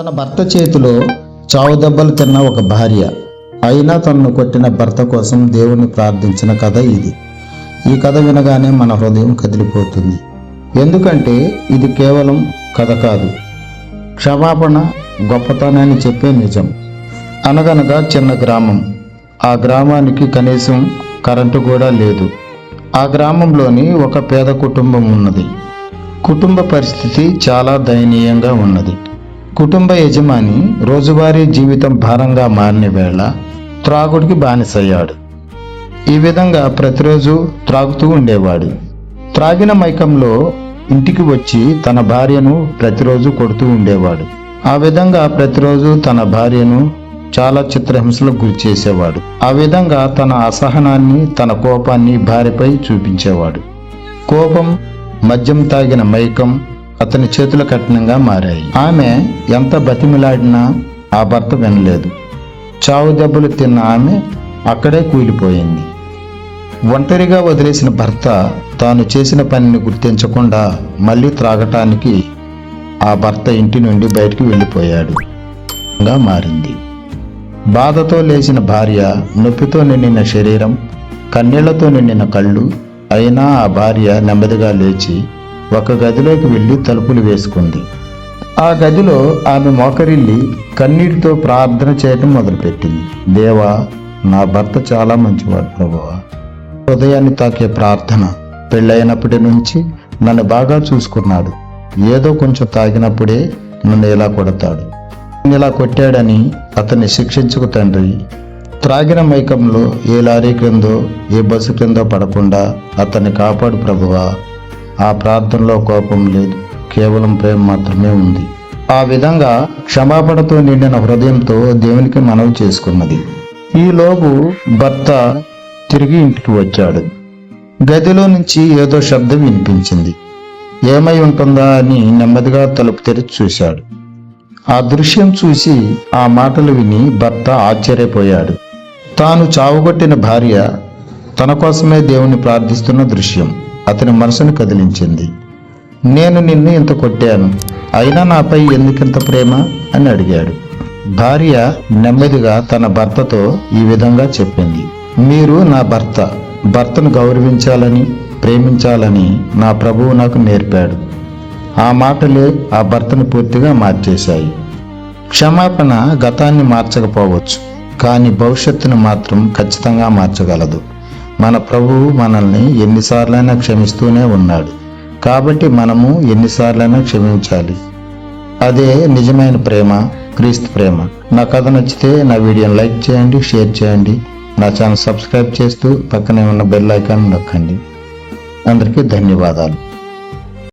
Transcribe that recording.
తన భర్త చేతిలో చావు దెబ్బలు తిన్న ఒక భార్య. అయినా తనను కొట్టిన భర్త కోసం దేవుణ్ణి ప్రార్థించిన కథ ఇది. ఈ కథ వినగానే మన హృదయం కదిలిపోతుంది. ఎందుకంటే ఇది కేవలం కథ కాదు. క్షమాపణ గొప్పతనాన్ని చెప్పే నిజం. అనగనగా చిన్న గ్రామం. ఆ గ్రామానికి కనీసం కరెంటు కూడా లేదు. ఆ గ్రామంలోని ఒక పేద కుటుంబం ఉన్నది. కుటుంబ పరిస్థితి చాలా దయనీయంగా ఉన్నది. కుటుంబ యజమాని రోజువారీ జీవితం భారంగా మారిన వేళ త్రాగుడికి బానిసయ్యాడు. ఈ విధంగా ప్రతిరోజు త్రాగుతూ ఉండేవాడు. త్రాగిన మైకంలో ఇంటికి వచ్చి తన భార్యను ప్రతిరోజు కొడుతూ ఉండేవాడు. ఆ విధంగా ప్రతిరోజు తన భార్యను చాలా చిత్రహింసలకు గురి చేసేవాడు. ఆ విధంగా తన అసహనాన్ని తన కోపాన్ని భార్యపై చూపించేవాడు. కోపం మద్యం తాగిన మైకం అతని చేతుల కఠినంగా మారాయి. ఆమె ఎంత బతిమిలాడినా ఆ భర్త వినలేదు. చావు దెబ్బలు తిన్న ఆమె అక్కడే కూలిపోయింది. ఒంటరిగా వదిలేసిన భర్త తాను చేసిన పనిని గుర్తించకుండా మళ్ళీ త్రాగటానికి ఆ భర్త ఇంటి నుండి బయటికి వెళ్ళిపోయాడు. మారింది. బాధతో లేచిన భార్య నొప్పితో నిండిన శరీరం కన్నీళ్ళతో నిండిన కళ్ళు అయినా ఆ భార్య నెమ్మదిగా లేచి ఒక గదిలోకి వెళ్ళి తలుపులు వేసుకుంది. ఆ గదిలో ఆమె మోకరిల్లి కన్నీటితో ప్రార్థన చేయటం మొదలుపెట్టింది. దేవా నా భర్త చాలా మంచివాడు ప్రభువా. హృదయాన్ని తాకే ప్రార్థన పెళ్ళైనప్పటి నుంచి నన్ను బాగా చూసుకున్నాడు. ఏదో కొంచెం తాగినప్పుడే నన్ను ఇలా కొడతాడు. ఇలా కొట్టాడని అతన్ని శిక్షించుకు తండ్రి. త్రాగిన మైకంలో ఏ లారీ క్రిందో ఏ బస్సు క్రిందో పడకుండా అతన్ని కాపాడు ప్రభువా. ఆ ప్రార్థనలో కోపం లేదు. కేవలం ప్రేమ మాత్రమే ఉంది. ఆ విధంగా క్షమాపణతో నిండిన హృదయంతో దేవునికి మనవి చేసుకున్నది. ఈలోపు భర్త తిరిగి ఇంటికి వచ్చాడు. గదిలో నుంచి ఏదో శబ్దం వినిపించింది. ఏమై ఉంటుందా అని నెమ్మదిగా తలుపు తెరిచి చూశాడు. ఆ దృశ్యం చూసి ఆ మాటలు విని భర్త ఆశ్చర్యపోయాడు. తాను చావుగొట్టిన భార్య తన కోసమే దేవుని ప్రార్థిస్తున్న దృశ్యం. అతని మనసును కదిలించింది. నేను నిన్ను ఇంత కొట్టాను అయినా నాపై ఎందుకింత ప్రేమ? అని అడిగాడు. భార్య నెమ్మదిగా తన భర్తతో ఈ విధంగా చెప్పింది. మీరు నా భర్త భర్తను గౌరవించాలని ప్రేమించాలని నా ప్రభువు నాకు నేర్పాడు. ఆ మాటలే ఆ భర్తను పూర్తిగా మార్చేశాయి. క్షమాపణ గతాన్ని మార్చకపోవచ్చు కానీ భవిష్యత్తును మాత్రం ఖచ్చితంగా మార్చగలదు. మన ప్రభువు మనల్ని ఎన్నిసార్లైనా క్షమిస్తూనే ఉన్నాడు. కాబట్టి మనము ఎన్నిసార్లైనా క్షమించాలి. అదే నిజమైన ప్రేమ క్రీస్తు ప్రేమ. నా కథ నచ్చితే నా వీడియోని లైక్ చేయండి షేర్ చేయండి. నా ఛానల్ సబ్స్క్రైబ్ చేస్తూ పక్కనే ఉన్న బెల్ ఐకాన్ నొక్కండి. అందరికీ ధన్యవాదాలు.